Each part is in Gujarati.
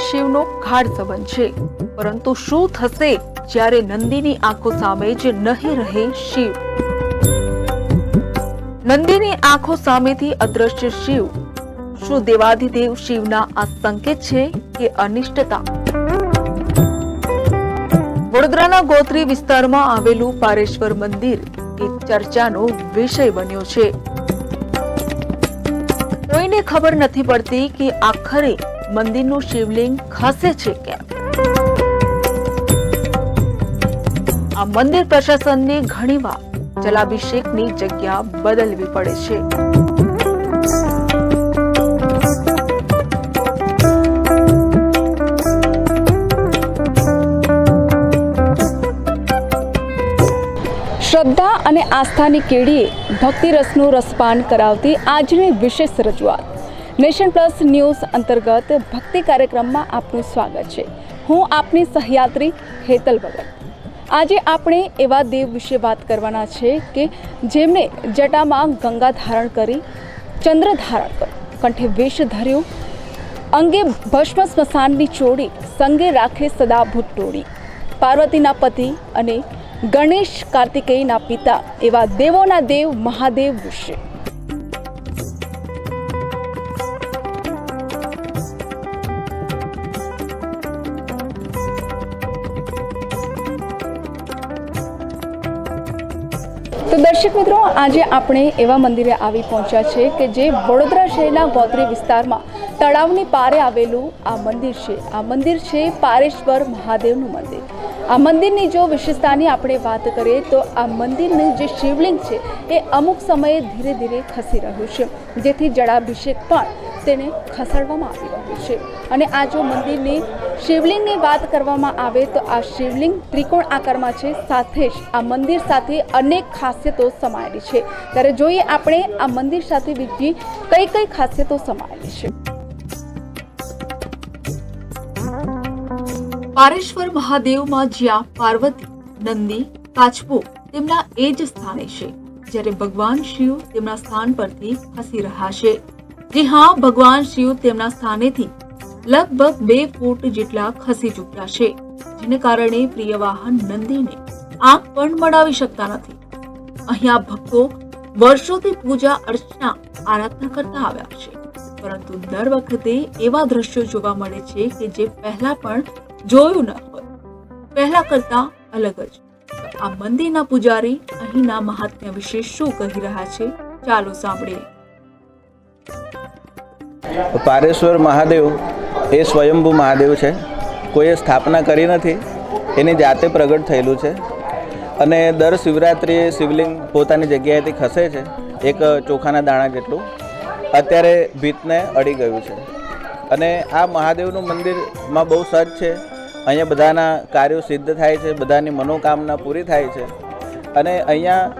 શિવનો ગાઢ સંબંધ છે. પરંતુ શું થશે જ્યારે નંદીની આંખો સામે જ નહીં રહે શિવ? નંદીની આંખો સામેથી અદ્રશ્ય શિવ. શું દેવાધિદેવ શિવના આ સંકેત છે કે અનિષ્ટતા? વડોદરાના ગોત્રી વિસ્તારમાં આવેલું પારેશ્વર મંદિર એક ચર્ચાનો વિષય બન્યો છે. કોઈને ખબર નથી પડતી કે આખરે મંદિરનું શિવલિંગ ખસે છે કેમ આ મંદિર પ્રશાસનને ઘણીવાર જલાભિષેકની જગ્યા બદલવી પડે છે. શ્રદ્ધા અને આસ્થાની કેડીએ ભક્તિ રસનું રસપાન કરાવતી આજની વિશેષ રજૂઆત. નેશન પ્લસ ન્યૂઝ અંતર્ગત ભક્તિ કાર્યક્રમમાં આપનું સ્વાગત છે. હું આપની સહયાત્રી હેતલ ભગત. આજે આપણે એવા દેવ વિશે વાત કરવાના છે કે જેમણે જટામાં ગંગા ધારણ કરી, ચંદ્ર ધારણ કર્યું, કંઠે વેશ ધર્યું, અંગે ભસ્મ સ્મશાનની ચોડી સંગે રાખે સદા ભૂટોડી પાર્વતીના પતિ અને ગણેશ કાર્તિકેયના પિતા એવા દેવોના દેવ મહાદેવ વિશે દર્શક મિત્રો, આજે આપણે એવા મંદિરે આવી પહોંચ્યા છે કે જે વડોદરા શહેરના ગોત્રી વિસ્તારમાં તળાવની પારે આવેલું આ મંદિર છે. આ મંદિર છે પારેશ્વર મહાદેવનું મંદિર. આ મંદિરની જો વિશેષતાની આપણે વાત કરીએ તો આ મંદિરનું જે શિવલિંગ છે, એ અમુક સમયે ધીરે ધીરે ખસી રહ્યું છે. જેથી જળાભિષેક પણ તેને ખસેડવામાં આવી રહ્યું છે. અને આ જો મંદિરની શિવલિંગની વાત કરવામાં આવે તો આ શિવલિંગ ત્રિકોણ આકારમાં છે. સાથે જ આ મંદિર સાથે અનેક ખાસિયતો સમાયેલી છે. ત્યારે જોઈએ આપણે આ મંદિર સાથે બીજી કઈ કઈ ખાસિયતો સમાયેલી છે. પારેશ્વર મહાદેવમાં જ્યાં પાર્વતી, નંદી કાચબો તેમના એ જ સ્થાને છે. જ્યારે ભગવાન શિવ તેમના સ્થાન પરથી ખસી રહ્યા છે. જી હા, ભગવાન શિવ તેમના સ્થાનેથી લગભગ બે ફૂટ જેટલા ખસી ચૂક્યા છે, જેને કારણે પ્રિય વાહન નંદીને આંખ પણ મળાવી શકતા નથી. અહીંયા ભક્તો વર્ષોથી પૂજા, અર્ચના, આરાધના કરતા આવ્યા છે. પરંતુ દર વખતે એવા દ્રશ્યો જોવા મળે છે કે જે પહેલા પણ જોયું ન હોય. પહેલા કરતા અલગ જ. આ મંદિરના પૂજારી અહીંના મહાત્મ્ય વિશે શું કહી રહ્યા છે? ચાલો સાંભળીએ. પારેશ્વર મહાદેવ એ સ્વયંભૂ મહાદેવ છે. કોઈએ સ્થાપના કરી નથી, એની જાતે પ્રગટ થયેલું છે. અને દર શિવરાત્રિએ શિવલિંગ પોતાની જગ્યાએથી ખસે છે, એક ચોખાના દાણા જેટલું. અત્યારે ભીતને અડી ગયું છે. અને આ મહાદેવનું મંદિરમાં બહુ સજ છે. અહીંયા બધાના કાર્યો સિદ્ધ થાય છે, બધાની મનોકામના પૂરી થાય છે. અને અહીંયા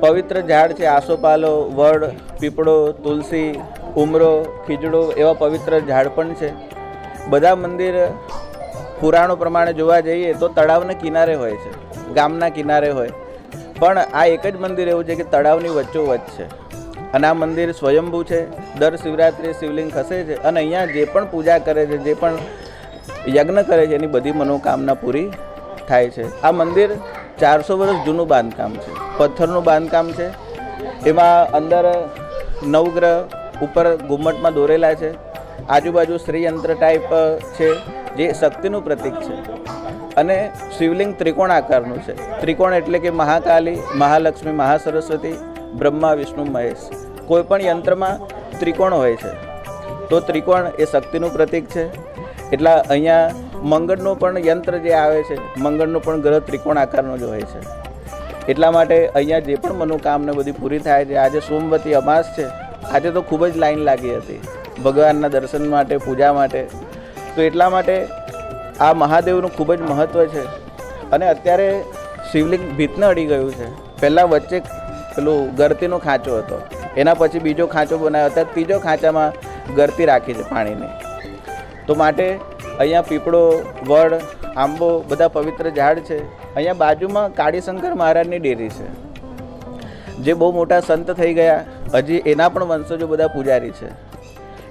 પવિત્ર ઝાડ છે, આસોપાલો, વડ, પીપળો, તુલસી ઉમરો, ખીજડો એવા પવિત્ર ઝાડ પણ છે. બધા મંદિર પુરાણો પ્રમાણે જોવા જઈએ તો તળાવના કિનારે હોય છે, ગામના કિનારે હોય. પણ આ એક જ મંદિર એવું છે કે તળાવની વચ્ચોવચ્ચ છે. અને આ મંદિર સ્વયંભૂ છે, દર શિવરાત્રિએ શિવલિંગ ખસે છે અને અહીંયા જે પણ પૂજા કરે છે, જે પણ યજ્ઞ કરે છે, એની બધી મનોકામના પૂરી થાય છે. આ મંદિર ચારસો વર્ષ જૂનું બાંધકામ છે, પથ્થરનું બાંધકામ છે. એમાં અંદર નવગ્રહ ઉપર ઘુમ્મટમાં દોરેલા છે. આજુબાજુ શ્રીયંત્ર ટાઈપ છે, જે શક્તિનું પ્રતીક છે. અને શિવલિંગ ત્રિકોણ આકારનું છે. ત્રિકોણ એટલે કે મહાકાલી, મહાલક્ષ્મી, મહાસરસ્વતી, બ્રહ્મા, વિષ્ણુ, મહેશ. કોઈપણ યંત્રમાં ત્રિકોણ હોય છે. તો ત્રિકોણ એ શક્તિનું પ્રતીક છે. એટલા અહીંયા મંગળનું પણ યંત્ર જે આવે છે, મંગળનું પણ ગ્રહ ત્રિકોણ આકારનો જ હોય છે. એટલા માટે અહીંયા જે પણ મનોકામને બધી પૂરી થાય છે, આજે સોમવતી અમાસ છે. આજે તો ખૂબ જ લાઈન લાગી હતી. ભગવાનના દર્શન માટે, પૂજા માટે. તો એટલા માટે આ મહાદેવનું ખૂબ જ મહત્ત્વ છે. અને અત્યારે શિવલિંગ ભીતને અડી ગયું છે. પહેલાં વચ્ચે પેલું ગરતીનો ખાંચો હતો. એના પછી બીજો ખાંચો બનાવ્યો અત્યારે ત્રીજો ખાંચામાં ગરતી રાખી છે પાણીની. તો માટે અહીંયા પીપળો, વડ, આંબો, બધા પવિત્ર ઝાડ છે. અહીંયા બાજુમાં કાળીશંકર મહારાજની ડેરી છે. જે બહુ મોટા સંત થઈ ગયા, હજી એના પણ વંશજો બધા પૂજારી છે.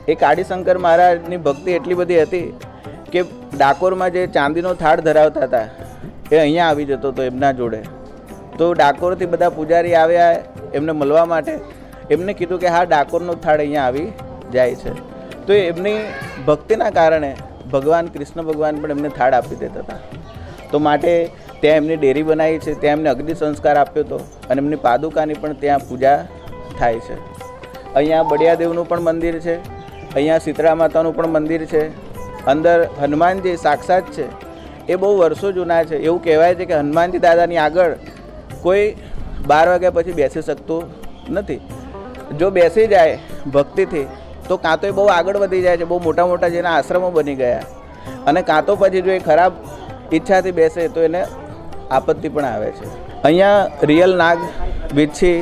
એ કાળીશંકર મહારાજની ભક્તિ એટલી બધી હતી કે ડાકોરમાં જે ચાંદીનો થાળ ધરાવતા હતા, એ અહીંયા આવી જતો હતો એમના જોડે. તો ડાકોરથી બધા પૂજારી આવ્યા એમને મળવા માટે, એમને કીધું કે હા, ડાકોરનો થાળ અહીંયા આવી જાય છે. તો એમની ભક્તિના કારણે ભગવાન, કૃષ્ણ ભગવાન પણ એમને થાળ આપી દેતા હતા. તો માટે ત્યાં એમની ડેરી બનાવી છે, ત્યાં એમને અગ્નિ સંસ્કાર આપ્યો હતો અને એમની પાદુકાની પણ ત્યાં પૂજા થાય છે. અહીંયા બડિયાદેવનું પણ મંદિર છે, અહીંયા શીતળા માતાનું પણ મંદિર છે, અંદર હનુમાનજી સાક્ષાત છે. એ બહુ વર્ષો જૂના છે, એવું કહેવાય છે કે હનુમાનજી દાદાની આગળ કોઈ બાર વાગ્યા પછી બેસી શકતું નથી. જો બેસી જાય ભક્તિથી, તો કાં તો એ બહુ આગળ વધી જાય છે, બહુ મોટા મોટા જેના આશ્રમો બની ગયા. અને કાં તો પછી જો એ ખરાબ ઈચ્છાથી બેસે, તો એને આપત્તિ પણ આવે છે. અહીંયા રિયલ નાગ, વીછી,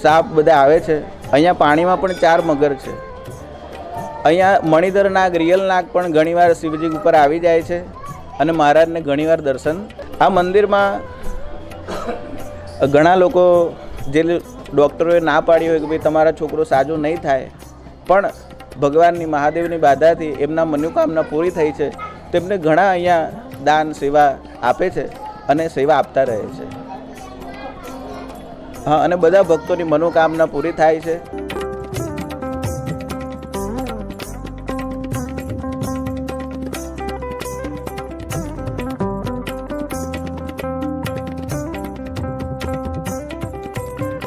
સાપ બધા આવે છે. અહીંયા પાણીમાં પણ ચાર મગર છે. અહીંયા મણિધર નાગ, રિયલ નાગ પણ ઘણીવાર શિવજી ઉપર આવી જાય છે અને મહારાજને ઘણીવાર દર્શન. આ મંદિરમાં ઘણા લોકો જે ડૉક્ટરોએ ના પાડી હોય કે ભાઈ તમારા છોકરો સાજો નહીં થાય, પણ ભગવાનની મહાદેવની બાધાથી એમના મનોકામના પૂરી થઈ છે. તેમને ઘણા અહીંયા દાન, સેવા આપે છે. અને સેવા આપતા રહે છે. હા, અને બધા ભક્તોની મનોકામના પૂરી થાય છે.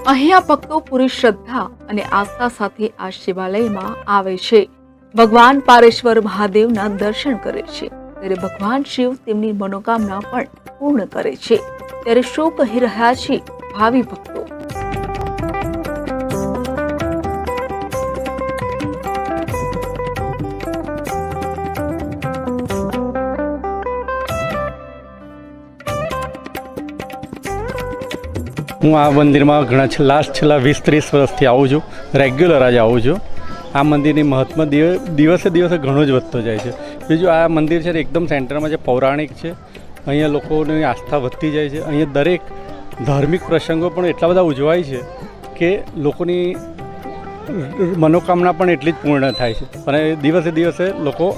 અહીંયા ભક્તો પૂરી શ્રદ્ધા અને આસ્થા સાથે આ શિવાલયમાં આવે છે. ભગવાન પારેશ્વર મહાદેવના દર્શન કરે છે. ત્યારે ભગવાન શિવ તેમની મનોકામના પણ પૂર્ણ કરે છે. ત્યારે શું કહી રહ્યા છે, ભાવિ ભક્તો. હું આ મંદિરમાં ઘણા છ- લાસ્ટ છેલ્લા વીસ ત્રીસ વર્ષથી આવું છું. રેગ્યુલર આજે આવું છું. આ મંદિરની મહત્વ દિવ- દિવસે દિવસે ઘણો જ વધતો જાય છે. બીજું આ મંદિર છે એકદમ સેન્ટરમાં જે પૌરાણિક છે અહીંયા લોકોની આસ્થા વધતી જાય છે. અહીંયા દરેક ધાર્મિક પ્રસંગો પણ એટલા બધા ઉજવાય છે કે લોકોની મનોકામના પણ એટલી જ પૂર્ણ થાય છે. અને દિવસે દિવસે લોકો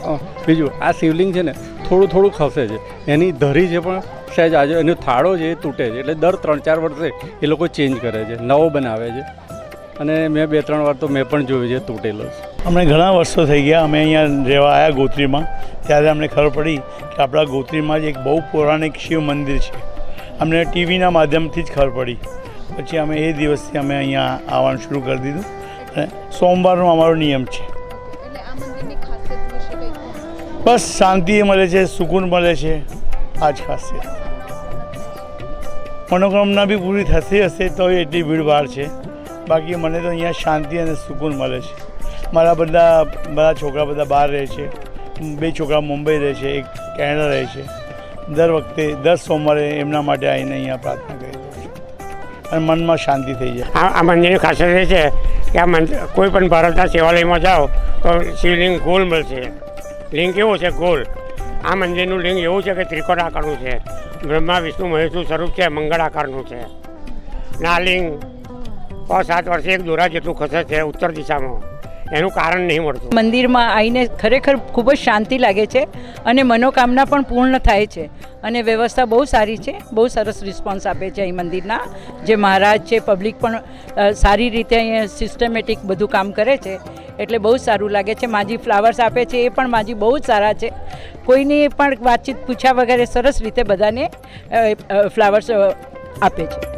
બીજું આ શિવલિંગ છે ને થોડું થોડું ખસે છે. એની ધરી છે પણ સહેજ આજે એનો થાળો છે એ તૂટે છે. એટલે દર ત્રણ ચાર વર્ષે એ લોકો ચેન્જ કરે છે, નવો બનાવે છે. અને મેં બે ત્રણ વાર તો મેં પણ જોયું છે, તૂટેલો છે. અમને ઘણા વર્ષો થઈ ગયા અમે અહીંયા રહેવા આવ્યા ગોત્રીમાં. ત્યારે અમને ખબર પડી કે આપણા ગોત્રીમાં જ એક બહુ પૌરાણિક શિવ મંદિર છે. અમને ટીવીના માધ્યમથી જ ખબર પડી. પછી અમે એ દિવસથી અમે અહીંયા આવવાનું શરૂ કરી દીધું. અને સોમવારનો અમારો નિયમ છે. બસ શાંતિ મળે છે સુકૂન મળે છે. આ જ ખાસિયત. મનોકામના બી પૂરી થતી હશે તો એટલી ભીડભાડ છે. બાકી મને તો અહીંયા શાંતિ અને સુકૂન મળે છે. મારા બધા બધા છોકરા બધા બહાર રહે છે. બે છોકરા મુંબઈ રહે છે, એક કેનેડા રહે છે. દર વખતે, દર સોમવારે એમના માટે આવીને અહીંયા પ્રાર્થના કરી અને મનમાં શાંતિ થઈ જાય. આ મંદિરની ખાસિયત એ છે કે આ મંદિર કોઈ પણ ભારતના સેવાલયમાં જાઓ તો શિવલિંગ ગોલ મળશે. લિંગ કેવો છે? ગોળ આ મંદિરનું લિંગ એવું છે કે ત્રિકોણ આકારનું છે. બ્રહ્મા, વિષ્ણુ, મહેશનું સ્વરૂપ છે મંગળ આકારનું છે ના લિંગ પાંચ, સાત વર્ષે એક દોરા જેટલું ખસે છે ઉત્તર દિશામાં. એનું કારણ નહીં મળતું. મંદિરમાં આવીને ખરેખર ખૂબ જ શાંતિ લાગે છે અને મનોકામના પણ પૂર્ણ થાય છે. અને વ્યવસ્થા બહુ સારી છે, બહુ સરસ રિસ્પોન્સ આપે છે અહીં મંદિરના. જે મહારાજ છે પબ્લિક પણ સારી રીતે અહીંયા સિસ્ટમેટિક બધું કામ કરે છે. એટલે બહુ સારું લાગે છે. માજી ફ્લાવર્સ આપે છે, એ પણ માજી બહુ જ સારા છે. કોઈની પણ વાતચીત પૂછ્યા વગર સરસ રીતે બધાને ફ્લાવર્સ આપે છે.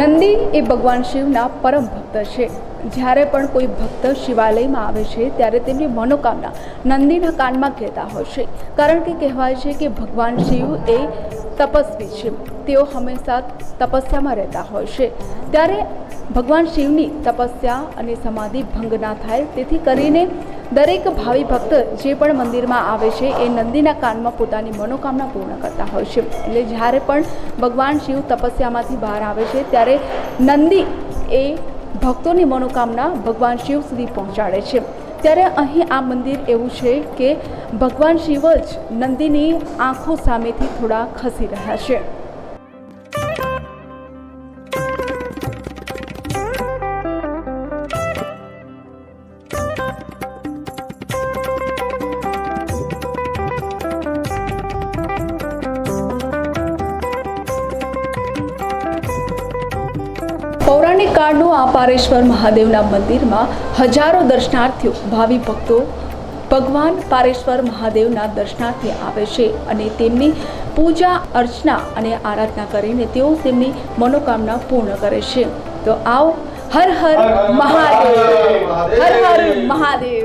નંદી એ ભગવાન શિવના પરમ ભક્ત છે. જ્યારે પણ કોઈ ભક્ત શિવાલયમાં આવે છે, ત્યારે તેમની મનોકામના નંદીના કાનમાં કહેતા હોય છે. કારણ કે કહેવાય છે કે ભગવાન શિવ એ તપસ્વી છે. તેઓ હંમેશા તપસ્યામાં રહેતા હોય છે. ત્યારે ભગવાન શિવની તપસ્યા અને સમાધિ ભંગ ના થાય, તેથી કરીને દરેક ભાવિ ભક્ત જે પણ મંદિરમાં આવે છે, એ નંદીના કાનમાં પોતાની મનોકામના પૂર્ણ કરતા હોય છે. એટલે જ્યારે પણ ભગવાન શિવ તપસ્યામાંથી બહાર આવે છે, ત્યારે નંદી એ ભક્તોની મનોકામના ભગવાન શિવ સુધી પહોંચાડે છે. ત્યારે અહીં આ મંદિર એવું છે કે ભગવાન શિવ જ નંદીની આંખો સામેથી થોડા ખસી રહ્યા છે. કાળનું આ પારેશ્વર મહાદેવના મંદિરમાં હજારો દર્શનાર્થીઓ ભાવિ ભક્તો ભગવાન પારેશ્વર મહાદેવના દર્શનાર્થે આવે છે અને તેમની પૂજા અર્ચના અને આરાધના કરીને તેઓ તેમની મનોકામના પૂર્ણ કરે છે. તો આવો હર હર મહાદેવ. હર હર મહાદેવ.